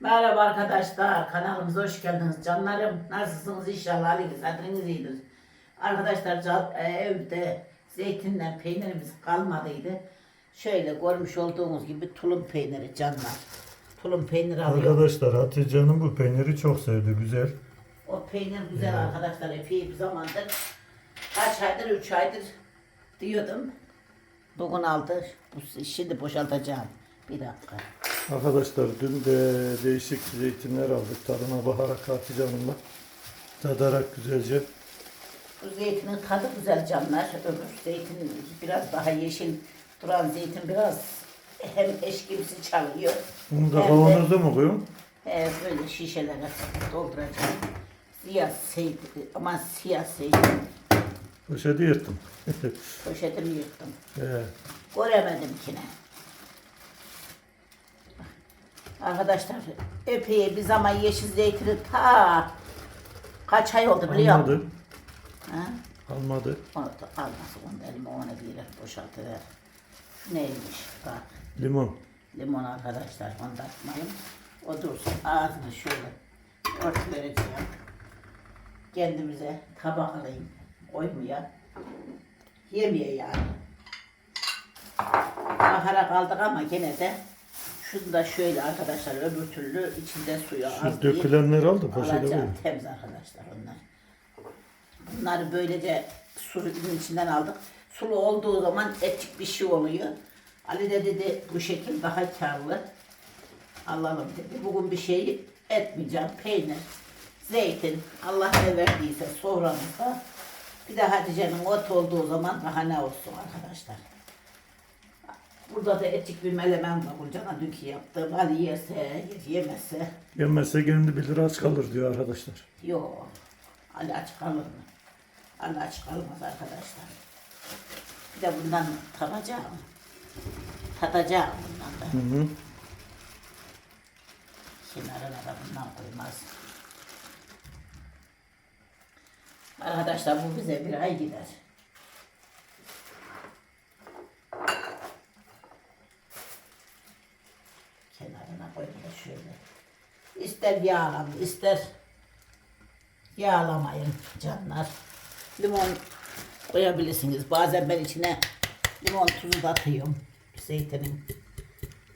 Merhaba arkadaşlar, kanalımıza hoş geldiniz canlarım. Nasılsınız inşallah haliniz, hatırınız iyidir. Arkadaşlar e, evde zeytinden peynirimiz kalmadıydı. Şöyle görmüş olduğunuz gibi tulum peyniri canlar. Tulum peyniri alıyorum. Arkadaşlar Hatice Hanım bu peyniri çok sevdi. Güzel. O peynir güzel arkadaşlar. Epey bir zamandır, kaç aydır, üç aydır diyordum. Bugün aldı. Şimdi boşaltacağım. Bir dakika. Arkadaşlar dün de değişik zeytinler aldık. Tadına bakarak Hatice Hanım'la. Tadarak güzelce. Bu zeytinin tadı güzel canlar. Öbür zeytin biraz daha yeşil duran zeytin biraz hem eşkimsi çalıyor. Bunu da hem de, kavanoza mı koyun? he, böyle şişelere dolduracağım. Siyah zeytin, ama siyah zeytin. Poşeti yırttım. Poşetimi yırttım. He. Göremedim kine. Arkadaşlar epey bir zaman yeşil zeytini ta kaç ay oldu biliyor musun? Almadı. Ha? Almadı. Onu da almasın onu elime ona bir yere boşaltıver. Şu neymiş bak. Limon. Limon arkadaşlar onu da atmayın. O dursun ağzını şöyle ört vereceğim. Kendimize tabak alayım. Koymaya. Yemeye yani. Bakarak aldık ama gene de şunu da şöyle arkadaşlar öbür türlü içinde suyu az Şu değil. dökülenleri al da poşete koy. Alacağım temiz arkadaşlar onlar. Bunları böylece suyun içinden aldık. Sulu olduğu zaman etçik bir şey oluyor. Ali de dedi bu şekil daha karlı. Alalım dedi. Bugün bir şey etmeyeceğim. Peynir, zeytin, Allah ne verdiyse soframızda. Bir de Hatice'nin ot olduğu zaman daha ne olsun arkadaşlar. Burada da etçik bir melemen var. Bulcana dünkü yaptığım. Ali yerse, yer, yemezse. Yemezse kendi bilir aç kalır diyor arkadaşlar. Yok. Ali aç kalır mı? Ali aç kalmaz arkadaşlar. Bir de bundan tadacağım. Tadacağım bundan da. Hı hı. Kenarına da bundan koymaz. Arkadaşlar bu bize bir ay gider. Kenarına koyayım da şöyle. İster yağlam, ister yağlamayın canlar. Limon koyabilirsiniz. Bazen ben içine limon tuzu da atıyorum. Zeytinin,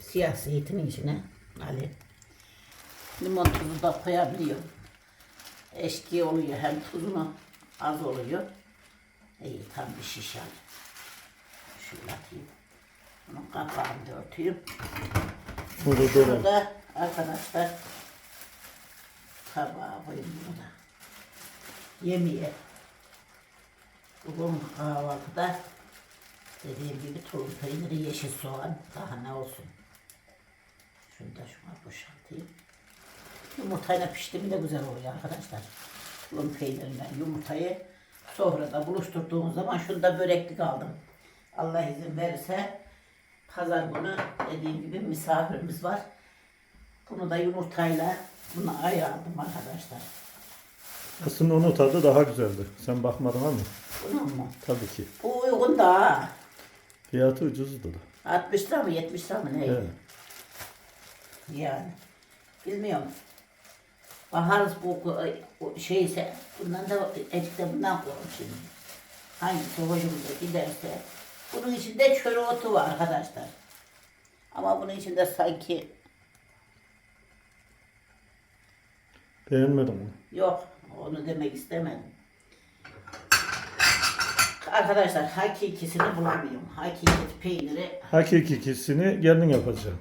siyah zeytinin içine. Ali. Limon tuzu da koyabiliyorum. Eşki oluyor hem tuzunu az oluyor. İyi tam bir şiş al. Şöyle atayım. Bunun kapağını da örteyim. Burada. Şurada arkadaşlar tabağa koyayım bunu. Yemeğe. Bugün kahvaltıda dediğim gibi tulum peyniri, yeşil soğan daha ne olsun. Şunu da şuna boşaltayım. Yumurtayla pişti mi de güzel oluyor arkadaşlar. Tulum peynirinden yumurtayı sofrada buluşturduğumuz zaman şunu da böreklik aldım. Allah izin verirse pazar günü dediğim gibi misafirimiz var. Bunu da yumurtayla bunu ayarladım arkadaşlar. Aslında onun tadı daha güzeldi. Sen bakmadın ama. Bunun mu? Tabii ki. Bu uygun da. Fiyatı ucuzdu da. 60 lira mı 70 lira mı neydi? Evet. Yani. Bilmiyorum. Baharız bu o şeyse bundan da ecikte bundan koyalım şimdi. Hangisi hoşumuza giderse. Bunun içinde çöre otu var arkadaşlar. Ama bunun içinde sanki Beğenmedim onu. yok. Onu demek istemedim. Arkadaşlar hakikisini bulamıyorum. Hakiki peyniri Hakikisini kendin yapacaksın.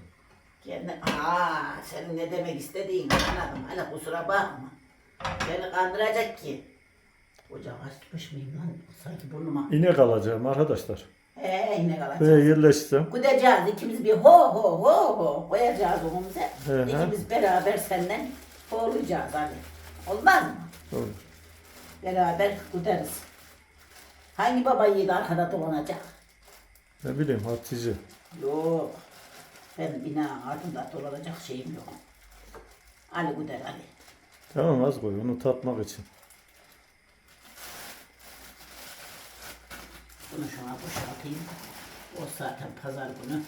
Kendi, aa senin ne demek istediğin anladım. Hala kusura bakma. Beni kandıracak ki. Ocak açmış mıyım lan? Sanki burnuma. İnek alacağım arkadaşlar. Ee yine kalacak. Ve yerleşsem. Gideceğiz ikimiz bir ho ho ho ho koyacağız önümüze. Hı hı. İkimiz beraber senden hoğlayacağız hani. Olmaz mı? Olur. Beraber gideriz. Hangi baba yiğit arkada dolanacak? Ne bileyim Hatice. Yok. Ben bina ardında dolanacak şeyim yok. Ali gider Ali. Tamam az koy onu tatmak için. Bunu şuna boşaltayım. O zaten pazar günü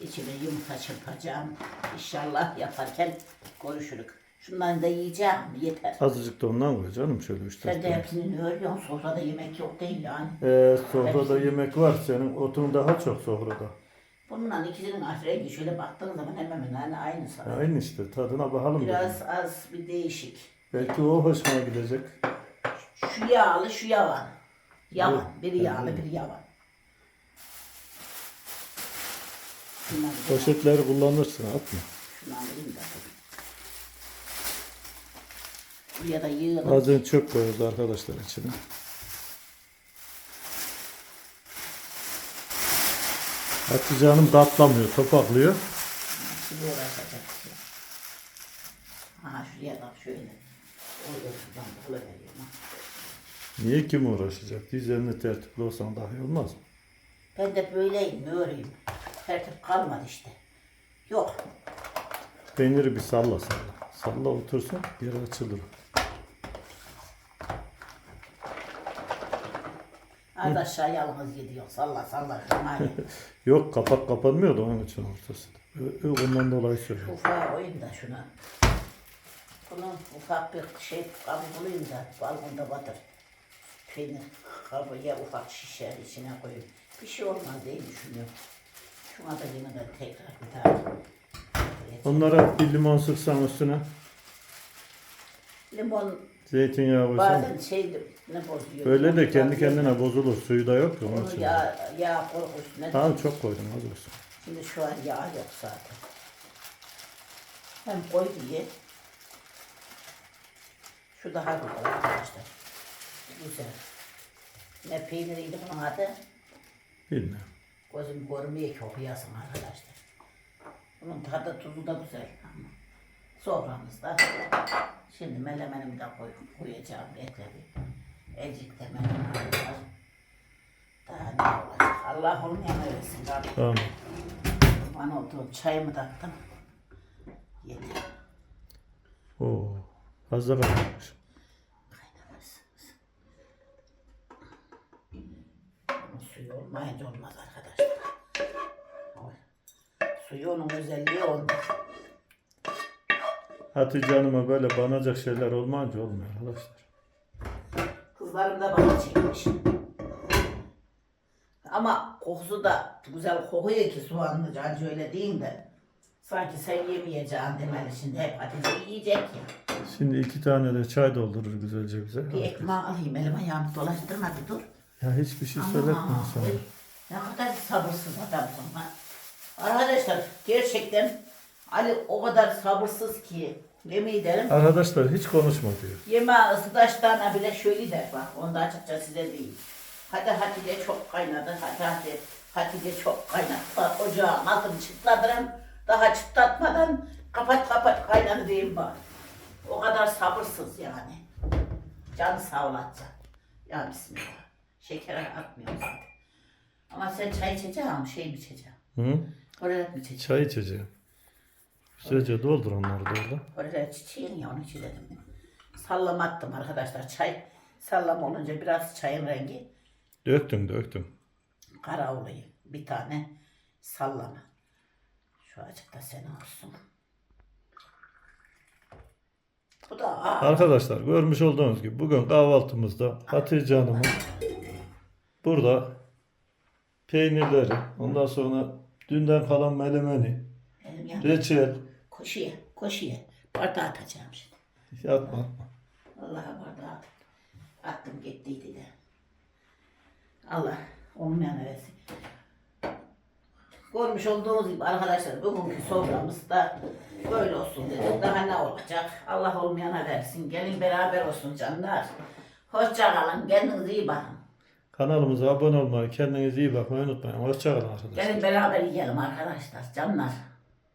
İçine yumurta çırpacağım. İnşallah yaparken görüşürük. Şundan da yiyeceğim. Yeter. Azıcık da ondan koy canım şöyle üç Sen dört de tane. hepsini örüyorsun. Sofrada yemek yok değil yani. Ee, sofrada yemek var senin otun daha çok sofrada. Bununla ikisinin rengi şöyle baktığın zaman hemen hemen aynı sana. Aynı işte tadına bakalım. dedim. Biraz az bir değişik. Belki o hoşuma gidecek. Şu yağlı şu yavan. Yavan. Biri yağlı biri yavan. Poşetleri kullanırsın atma. şunu alayım da. Buraya yığalım. Bazen çöp koyuyoruz arkadaşlar içine. Hatice Hanım da atlamıyor, topaklıyor. Şuraya bak şöyle. Niye kim uğraşacak? Düzenli tertipli olsan daha iyi olmaz mı? Ben de böyleyim, ne öreyim. Tertip kalmadı işte. Yok. Peyniri bir salla salla. Salla otursun, geri açılır. Az aşağı yalnız gidiyor. Salla salla. Yok kapak kapanmıyor da onun için ortası. Ö- ö- Ondan dolayı söylüyorum. ufağa koyayım da şuna. Bunun ufak bir şey kabı bulayım da balkonda batır. Peynir kabı ya ufak şişe içine koyayım. Bir şey olmaz diye düşünüyorum. Şuna da yine de tekrar bir daha. Onlara bir limon sıksan üstüne, Limon zeytinyağı koysan. bazen şey ne bozuyor. Öyle de kendi kendine bozulur. Suyu da yok ya onun Onu için. yağ, yağ üstüne. Tamam çok koydum az olsun. Şimdi şu an yağ yok zaten. Hem koy diye. Şu daha güzel arkadaşlar. Güzel. Ne peyniriydi bunun adı? Bilmiyorum. Gözüm görmüyor ki okuyasın arkadaşlar. Bunun tadı tuzu da güzel. ama Soframızda. Şimdi melemenimi de koy, koyacağım. Bekle bir. Ecik de menemen var. Daha ne olacak? Allah olmayan versin. Rabbim. Tamam. Bana oldu. Çayımı da attım. Yeter. Oo. Fazla kalmış. Kaynamazsınız. Bunun suyu olmayınca olmaz arkadaşlar. Suyu onun özelliği onda. Hatice Hanım'a böyle banacak şeyler olmayınca olmuyor arkadaşlar. Kızlarım da bana çekmiş. Ama kokusu da güzel kokuyor ki soğanlı cancı öyle değil de. Sanki sen yemeyeceksin demeli şimdi hep Hatice yiyecek ya. Şimdi iki tane de çay doldurur güzelce bize. Bir ekmeği alayım elime ayağımı dolaştırma bir dur. Ya hiçbir şey Ama söyletmiyor sana. Ne kadar sabırsız adamsın ha. Arkadaşlar gerçekten Ali o kadar sabırsız ki yemin ederim. Arkadaşlar hiç konuşma diyor. Yemeği ısıdaşlarına bile şöyle der bak. Onu da açıkça size değil. Hadi Hatice çok kaynadı. Hadi hadi. Hatice çok kaynadı. Bak ocağın altını çıtlatırım. Daha çıtlatmadan kapat kapat kaynadı diyeyim bak. O kadar sabırsız yani. Canı sağ olatacak. Ya bismillah. Şeker atmıyorum zaten. Ama sen çay içeceksin şey mi içeceksin? Hı? Oraya mı içeceksin? Çay içeceğim. Güzelce doldur onları da orada. Oraya çiçeğin ya onu için dedim. Sallama attım arkadaşlar. Çay sallama olunca biraz çayın rengi Döktüm döktüm. kara oluyor. Bir tane sallama. Şu açıkta sen olsun. Bu da aa, Arkadaşlar görmüş olduğunuz gibi bugün kahvaltımızda Hatice Hanım'ın burada peynirleri, ondan sonra dünden kalan melemeni, reçel, Koşuya, koşuya. Bardağı atacağım şimdi. yapma atma. Allah'a bardağı attım gittiydi de. Allah olmayan versin. Görmüş olduğunuz gibi arkadaşlar bugünkü soframız da böyle olsun dedim. Daha ne olacak? Allah olmayana versin. Gelin beraber olsun canlar. Hoşça kalın. Kendinize iyi bakın. Kanalımıza abone olmayı, kendinize iyi bakmayı unutmayın. Hoşçakalın arkadaşlar. Gelin beraber yiyelim arkadaşlar. Canlar.